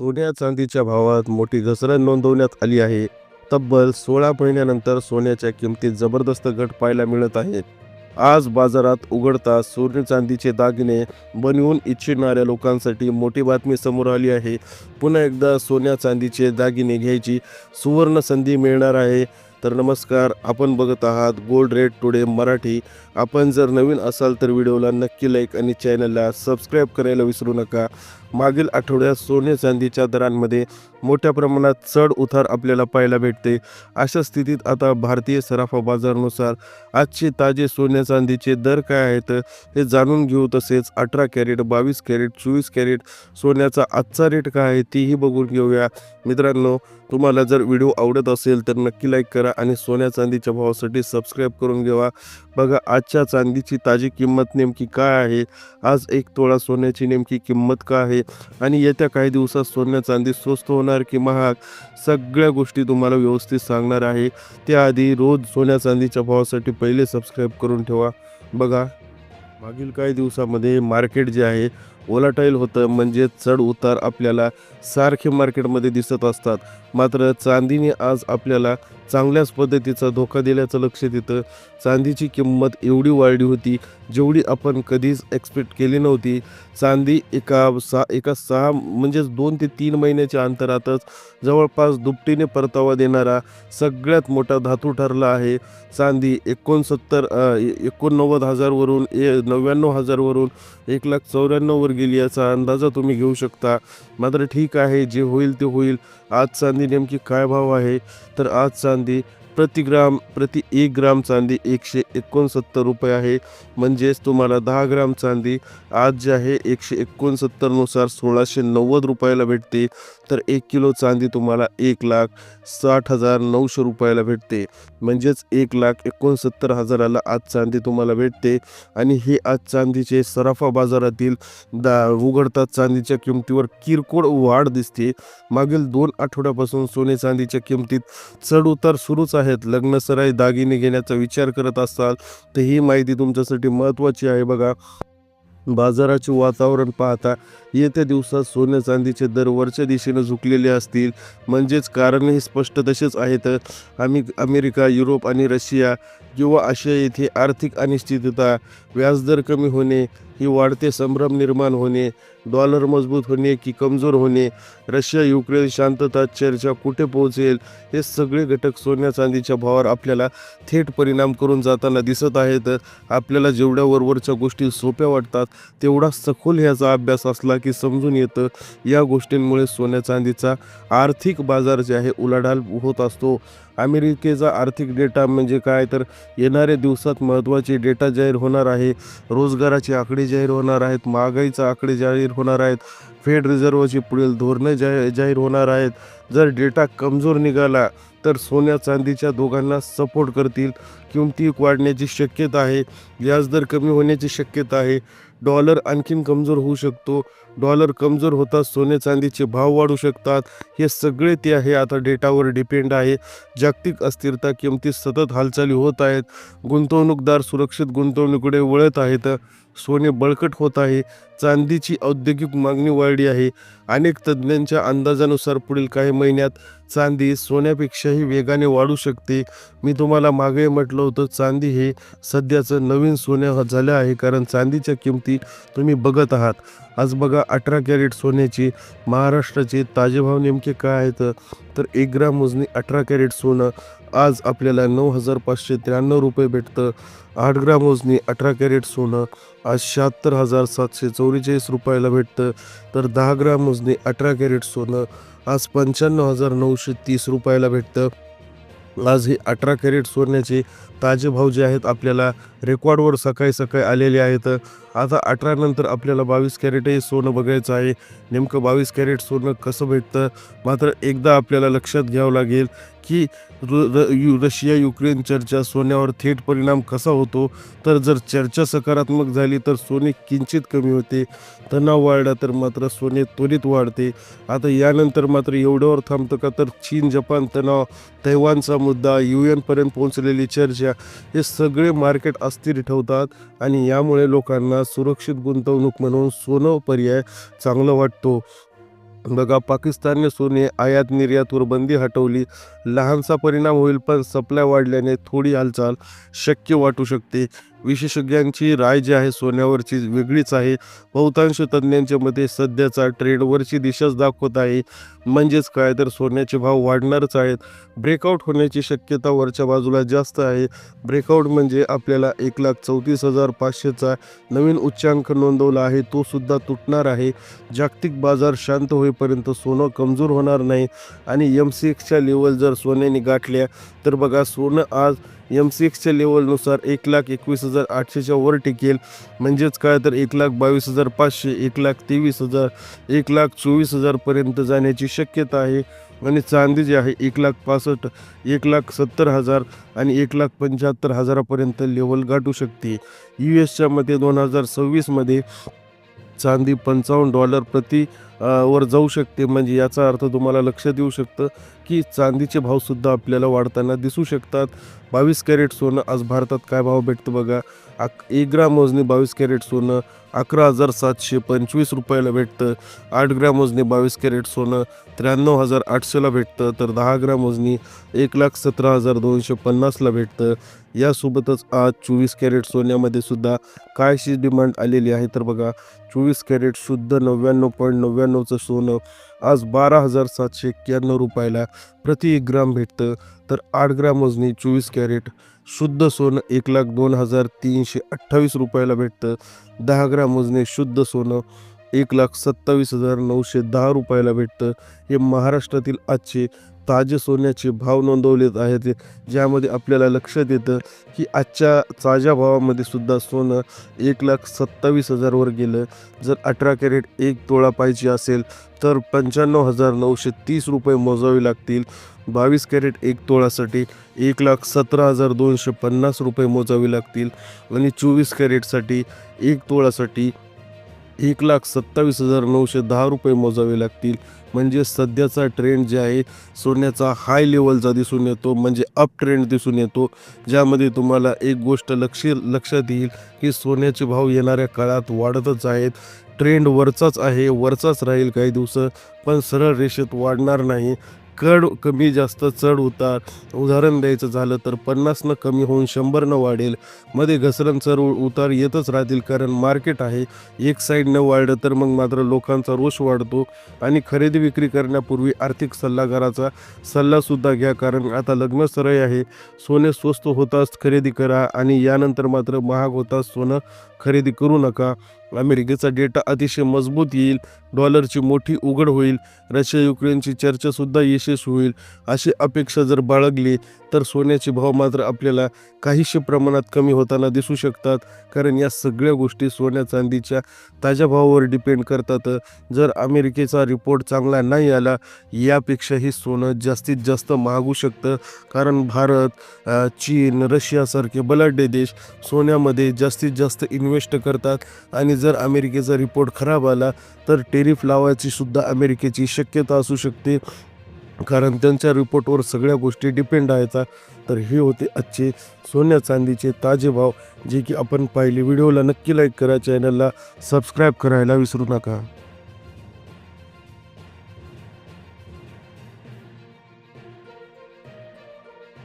सोन्या चांदीच्या भावात मोठी घसरण नोंदवण्यात आली आहे. तब्बल सोळा महिन्यानंतर सोन्याच्या किमतीत जबरदस्त घट पाहायला मिळत आहे. आज बाजारात उघडता सोने चांदीचे दागिने बनवून इच्छिणाऱ्या लोकांसाठी मोठी बातमी समोर आली आहे. पुन्हा एकदा सोन्या चांदीचे दागिने घ्यायची सुवर्ण संधी मिळणार आहे. तर नमस्कार आपण बघत आहात गोल्ड रेट टुडे मराठी. आपण जर नवीन असाल तर व्हिडिओला नक्की लाईक आणि चॅनलला सबस्क्राईब करायला विसरू नका. मागील आठवड्यात सोने चांदीच्या दरांमध्ये मोठ्या प्रमाणात चढ उतार आपल्याला पाहायला भेटते. अशा स्थितीत आता भारतीय सराफा बाजारानुसार आजचे ताजे सोन्या चांदीचे दर काय आहेत हे जाणून घेऊ. तसेच अठरा कॅरेट बावीस कॅरेट चोवीस कॅरेट सोन्याचा आजचा रेट काय आहे तीही बघून घेऊया. मित्रांनो तुम्हाला जर व्हिडिओ आवडत असेल तर नक्की लाईक करा आणि सोन्या चांदीच्या भावासाठी सबस्क्राईब करून घ्यावा. बघा आजच्या चांदीची ताजी किंमत नेमकी काय आहे? आज एक तोळा सोन्याची नेमकी किंमत काय आहे? आणि येत्या काही दिवसात सोन्या चांदी स्वस्त होणार की महाग? सगळ्या गोष्टी तुम्हाला व्यवस्थित सांगणार आहे. त्याआधी रोज सोन्या चांदीच्या भावासाठी पहिले सबस्क्राईब करून ठेवा. बघा मागील काही दिवसामध्ये मार्केट जे आहे ओलाटाईल होतं म्हणजे चढ उतार आपल्याला सारखे मार्केटमध्ये दिसत असतात. मात्र चांदीने आज आपल्याला चांगल्याच पद्धतीचा धोका दिल्याचं लक्षात येतं चांदीची किंमत एवढी वाढली होती जेवढी आपण कधीच एक्सपेक्ट केली नव्हती. चांदी एका सा एका सहा म्हणजेच दोन ते तीन महिन्याच्या अंतरातच जवळपास दुपटीने परतावा देणारा सगळ्यात मोठा धातू ठरला आहे. चांदी एकोणसत्तर एकोणनव्वद हजारवरून ए नव्याण्णव हजारवरून एक लाख चौऱ्याण्णववर गेली याचा अंदाजा तुम्ही घेऊ शकता. मात्र ठीक आहे जे होईल ते होईल. आज चांदी नेमकी काय भाव आहे? तर आज चांदी प्रति ग्राम प्रति एक ग्राम चांदी एकशे एकोणसत्तर रुपये आहे. म्हणजेच तुम्हाला दहा ग्राम चांदी आज जे आहे एकशे एकोणसत्तरनुसार सोळाशे नव्वद रुपयाला भेटते. तर एक किलो चांदी तुम्हाला एक लाख साठ हजार नऊशे रुपयाला भेटते. म्हणजेच एक लाख एकोणसत्तर हजाराला आज चांदी तुम्हाला भेटते. आणि हे आज चांदीचे सराफा बाजारातील दा उघडतात चांदीच्या किमतीवर किरकोळ वाढ दिसते. मागील दोन आठवड्यापासून सोने चांदीच्या किमतीत चढ उतार सुरूच आहेत. लग्नसराई दागिने घेण्याचा विचार करत असाल तर ही माहिती तुमच्यासाठी महत्त्वाची आहे बघा. बाजाराचे वातावरण पाहता येत्या दिवसात सोन्या चांदीचे दर वरच्या दिशेनं झुकलेले असतील. म्हणजेच कारणही स्पष्ट तसेच आहेत. आम्ही अमेरिका युरोप आणि रशिया किंवा आशिया येथे आर्थिक अनिश्चितता व्याजदर कमी होणे ही वाढते संभ्रम निर्माण होणे डॉलर मजबूत होणे की कमजोर होणे रशिया युक्रेन शांतता चर्चा कुठे पोहोचेल हे सगळे घटक सोन्या चांदीच्या भावावर आपल्याला थेट परिणाम करून जाताना दिसत आहेत. आपल्याला जेवढ्या वरवरच्या गोष्टी सोप्या वाटतात तेवढा सखोल ह्याचा अभ्यास असला की समजून येतं. या गोष्टींमुळे सोन्या चांदीचा आर्थिक बाजार जे आहे उलाढाल होत असतो. अमेरिकेचा आर्थिक डेटा म्हणजे काय? तर येणाऱ्या दिवसात महत्त्वाचे डेटा जाहीर होणार आहे. रोजगाराचे आकडे जाहीर होणार आहेत महागाईचा आकडे जाहीर होणार आहेत फेड रिझर्वची पुढील धोरणं जाहीर जाहीर होणार आहेत. जर डेटा कमजोर निघाला तर सोन्या चांदीच्या दोघांना सपोर्ट करतील. किमती वाढण्याची शक्यता आहे व्याजदर कमी होण्याची शक्यता आहे. डॉलर आणखीन कमजोर होऊ शकतो. डॉलर कमजोर होताच सोने चांदीचे भाव वाढू शकतात. हे सगळे ते आहे आता डेटावर डिपेंड आहे. जागतिक अस्थिरता किमती सतत हालचाली होत आहेत. गुंतवणूकदार सुरक्षित गुंतवणुकीकडे वळत आहेत. सोने बळकट होत आहे. चांदीची औद्योगिक मागणी वाढली आहे. अनेक तज्ज्ञांच्या अंदाजानुसार पुढील काही महिन्यात चांदी सोन्यापेक्षाही वेगाने वाढू शकते. मी तुम्हाला मागे म्हटलं होतं चांदी हे सध्याचं नवीन सोनं झालं आहे कारण चांदीच्या किमती तुम्ही बघत आहात. आज बघा अठरा कॅरेट सोन्याची महाराष्ट्राचे ताजे भाव नेमके काय आहेत? तर एक ग्राम मोजणी अठरा कॅरेट सोनं आज आपल्याला नऊ हजार पाचशे त्र्याण्णव रुपये भेटतं. आठ ग्राम मोजणी अठरा कॅरेट सोनं आज शहात्तर हजार सातशे चौवेचाळीस रुपयाला भेटतं. तर दहा ग्राम मोजणी अठरा कॅरेट सोनं आज पंच्याण्णव हजार नऊशे तीस रुपयाला भेटतं. आज हे अठरा कॅरेट सोन्याचे ताजे भाव जे आहेत आपल्याला रेकॉर्डवर सकाळी सकाळी आलेले आहेत. आता अठरा नंतर आपल्याला बावीस कॅरेटही सोनं बघायचं आहे. नेमकं बावीस कॅरेट सोनं कसं भेटतं? मात्र एकदा आपल्याला लक्षात घ्यावं लागेल की र- रशिया युक्रेन चर्चा सोन्यावर थेट परिणाम कसा होतो? तर जर चर्चा सकारात्मक झाली तर सोने किंचित कमी होते. तणाव वाढला तर मात्र सोने त्वरित वाढते. आता यानंतर मात्र एवढ्यावर थांबतं का? तर चीन जपान तणाव तैवानचा मुद्दा यू एनपर्यंत पोहोचलेली चर्चा हे सगळे मार्केट अस्थिर ठेवतात आणि यामुळे लोकांना सुरक्षित गुंतवणूक म्हणून सोनं पर्याय चांगला वाटतो. बघा पाकिस्तानने सोने आयात निर्यातवर बंदी हटवली. लहानसा परिणाम होईल पण सप्लाय वाढल्याने थोडी हालचाल शक्य वाटू शकते. विशेषज्ञांची राय जी आहे सोन्यावरची वेगळीच आहे. बहुतांश तज्ज्ञांच्या मते सध्याचा ट्रेडवरची दिशाच दाखवत आहे. म्हणजेच काय? तर सोन्याचे भाव वाढणारच आहेत. ब्रेकआउट होण्याची शक्यता वरच्या बाजूला जास्त आहे. ब्रेकआउट म्हणजे आपल्याला एक लाख चौतीस हजार पाचशेचा नवीन उच्चांक नोंदवला आहे. तो सुद्धा तुटणार आहे. जागतिक बाजार शांत होईपर्यंत सोनं कमजोर होणार नाही. आणि एम सी एक्सच्या लेवल जर सोन्याने गाठल्या तर बघा सोनं आज एम सी एक्सच्या लेवलनुसार एक लाख एकवीस हजार आठशेच्या वर टिकेल. म्हणजेच काय तर एक लाख बावीस हजार पाचशे एक लाख तेवीस हजार एक लाख चोवीस हजारपर्यंत जाण्याची शक्यता आहे. आणि चांदी जी आहे एक लाख पासष्ट एक लाख सत्तर हजार आणि एक लाख पंच्याहत्तर हजारापर्यंत लेवल गाठू शकते. यू एसच्या मते दोन हजार सव्वीसमध्ये चांदी पंचावन्न डॉलर प्रति वर जाऊ शकते. म्हणजे याचा अर्थ तुम्हाला लक्षात येऊ शकतं की चांदीचे भावसुद्धा आपल्याला वाढताना दिसू शकतात. बावीस कॅरेट सोनं आज भारतात काय भाव भेटतं बघा? अक एक ग्राम मोजणी बावीस कॅरेट सोनं अकरा हजार सातशे पंचवीस रुपयाला भेटतं. आठ ग्राम मोजणी बावीस कॅरेट सोनं त्र्याण्णव हजार आठशेला भेटतं. तर दहा ग्राम मोजणी एक लाख सतरा हजार दोनशे पन्नासला भेटतं. यासोबतच आज चोवीस कॅरेट सोन्यामध्ये सुद्धा कायशी डिमांड आलेली आहे? तर बघा चोवीस कॅरेट शुद्ध नव्याण्णव पॉईंट नव्याण्णवचं सोनं आज बारा हजार सातशे एक्क्याण्णव रुपयाला प्रति एक ग्राम भेटतं. तर आठ ग्राम वजनी चोवीस कॅरेट शुद्ध सोनं एक लाख दोन हजार तीनशे अठ्ठावीस रुपयाला भेटतं. दहा ग्राम वजनी शुद्ध सोनं एक लाख सत्तावीस हजार नऊशे दहा रुपयाला भेटतं. हे महाराष्ट्रातील आजचे ताजे सोन्याचे भाव नोंदवलेत आहेत. ज्यामध्ये आपल्याला लक्षात येतं की आजच्या ताज्या भावामध्ये सुद्धा सोनं एक लाख सत्तावीस हजारवर गेलं. जर अठरा कॅरेट एक तोळा पाहिजे असेल तर पंच्याण्णव हजार नऊशे तीस रुपये मोजावे लागतील. बावीस कॅरेट एक तोळासाठी एक लाख सतरा हजार दोनशे पन्नास रुपये मोजावे लागतील. आणि चोवीस कॅरेटसाठी एक तोळासाठी एक लाख सत्तावीस हजार नऊशे दहा रुपये मोजावे लागतील. म्हणजे सध्याचा ट्रेंड जे आहे सोन्याचा हाय लेवलचा दिसून येतो म्हणजे अप ट्रेंड दिसून येतो. ज्यामध्ये तुम्हाला एक गोष्ट लक्ष लक्षात येईल की सोन्याचे भाव येणाऱ्या काळात वाढतच आहेत. ट्रेंड वरचाच आहे वरचाच राहील काही दिवस पण सरळ रेषेत वाढणार नाही. कड कमी जास्त चढ उतार. उदाहरण द्यायचं झालं तर पन्नासनं कमी होऊन शंभरनं वाढेल. मध्ये घसरण चढ उतार येतच राहतील कारण मार्केट आहे. एक साईडनं वाढलं तर मग मात्र लोकांचा रोष वाढतो आणि खरेदी विक्री करण्यापूर्वी आर्थिक सल्लागाराचा सल्लासुद्धा घ्या कारण आता लग्न सरळ आहे. सोने स्वस्त होताच खरेदी करा आणि यानंतर मात्र महाग होताच सोनं खरेदी करू नका. अमेरिकेचा डेटा अतिशय मजबूत येईल डॉलरची मोठी उघड होईल रशिया युक्रेनची चर्चासुद्धा यशस्वी होईल अशी अपेक्षा जर बाळगली तर सोन्याचे भाव मात्र आपल्याला काहीशे प्रमाणात कमी होताना दिसू शकतात कारण या सगळ्या गोष्टी सोन्या चांदीच्या ताज्या भावावर डिपेंड करतात. जर अमेरिकेचा रिपोर्ट चांगला नाही आला यापेक्षाही सोनं जास्तीत जास्त महागू शकतं कारण भारत चीन रशियासारखे बलाढ्य देश सोन्यामध्ये जास्तीत जास्त इन्व्हेस्ट करतात आणि जर अमेरिकेचा रिपोर्ट खराब आला तर टेरिफ लावायची सुद्धा अमेरिकेची शक्यता असू शकते. कारण त्यांच्या रिपोर्टवर सगळ्या गोष्टी डिपेंड आहेत. तर हे होते आजचे सोन्या चांदीचे ताजे भाव जे की आपण पाहिले. व्हिडिओला नक्की लाईक करा चॅनलला सबस्क्राईब करायला विसरू नका.